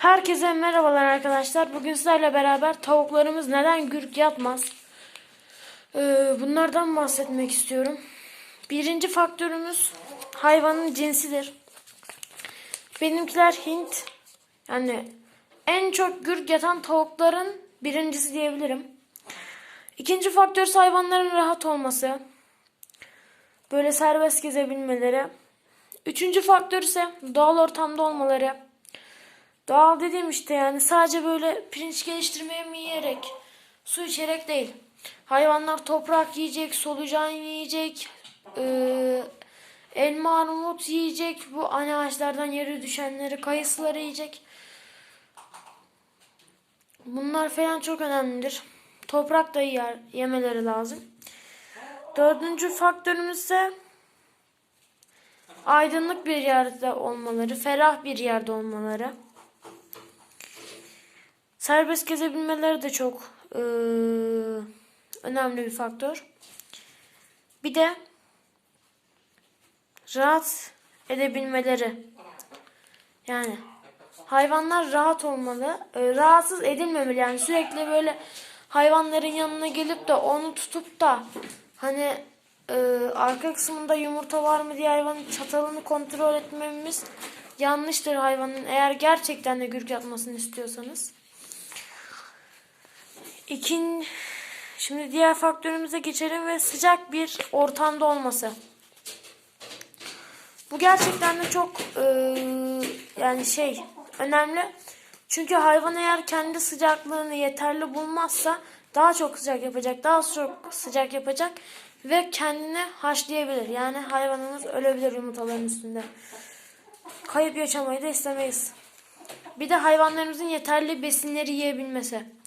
Herkese merhabalar arkadaşlar. Bugün sizlerle beraber tavuklarımız neden gürk yatmaz? Ee, bunlardan bahsetmek istiyorum. Birinci faktörümüz hayvanın cinsidir. Benimkiler Hint. Yani en çok gürk yatan tavukların birincisi diyebilirim. İkinci faktör hayvanların rahat olması. Böyle serbest gezebilmeleri. Üçüncü faktör ise doğal ortamda olmaları. Doğal dediğim işte yani sadece böyle pirinç geliştirmeye mi yiyerek, su içerek değil. Hayvanlar toprak yiyecek, solucan yiyecek, eee, elma armut yiyecek, bu ana ağaçlardan yere düşenleri, kayısıları yiyecek. Bunlar falan çok önemlidir. Toprak da yer, yemeleri lazım. Dördüncü faktörümüz ise aydınlık bir yerde olmaları, ferah bir yerde olmaları. Serbest gezebilmeleri de çok eee, önemli bir faktör. Bir de rahat edebilmeleri. Yani hayvanlar rahat olmalı. e, rahatsız edilmemeli. Yani sürekli böyle hayvanların yanına gelip de onu tutup da hani e, arka kısmında yumurta var mı diye hayvanın çatalını kontrol etmemiz yanlıştır hayvanın. Eğer gerçekten de gürk yatmasını istiyorsanız. İkin şimdi diğer faktörümüze geçelim ve sıcak bir ortamda olması. Bu gerçekten de çok eee, yani şey önemli. Çünkü hayvan eğer kendi sıcaklığını yeterli bulmazsa daha çok sıcak yapacak, daha çok sıcak yapacak ve kendini haşlayabilir. Yani hayvanımız ölebilir yumurtaların üstünde. Kayıp yaşamayı da istemeyiz. Bir de hayvanlarımızın yeterli besinleri yiyebilmesi.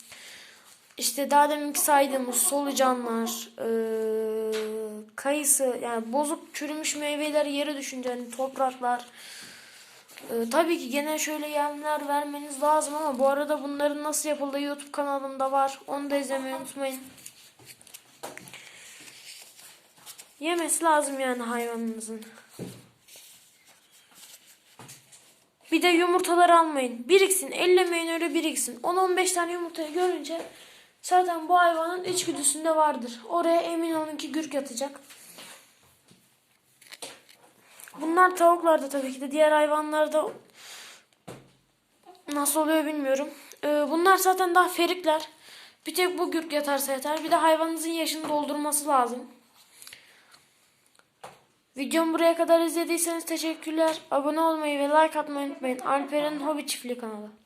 İşte daha deminki saydığımız solucanlar, eee, kayısı, yani bozuk çürümüş meyveler yere düşünce hani topraklar. Eee, tabii ki gene şöyle yemler vermeniz lazım ama bu arada bunların nasıl yapıldığı YouTube kanalımda var. Onu da izlemeyi unutmayın. Yemesi lazım yani hayvanınızın. Bir de yumurtaları almayın. Biriksin. Ellemeyin öyle biriksin. 10-15 tane yumurtayı görünce zaten bu hayvanın içgüdüsünde vardır. Oraya emin olun ki gürk yatacak. Bunlar tavuklarda tabii ki de. Diğer hayvanlarda nasıl oluyor bilmiyorum. Ee, bunlar zaten daha ferikler. Bir tek bu gürk yatarsa yeter. Bir de hayvanınızın yaşını doldurması lazım. Videomu buraya kadar izlediyseniz teşekkürler. Abone olmayı ve like atmayı unutmayın. Alper'in Hobi Çiftliği kanalı.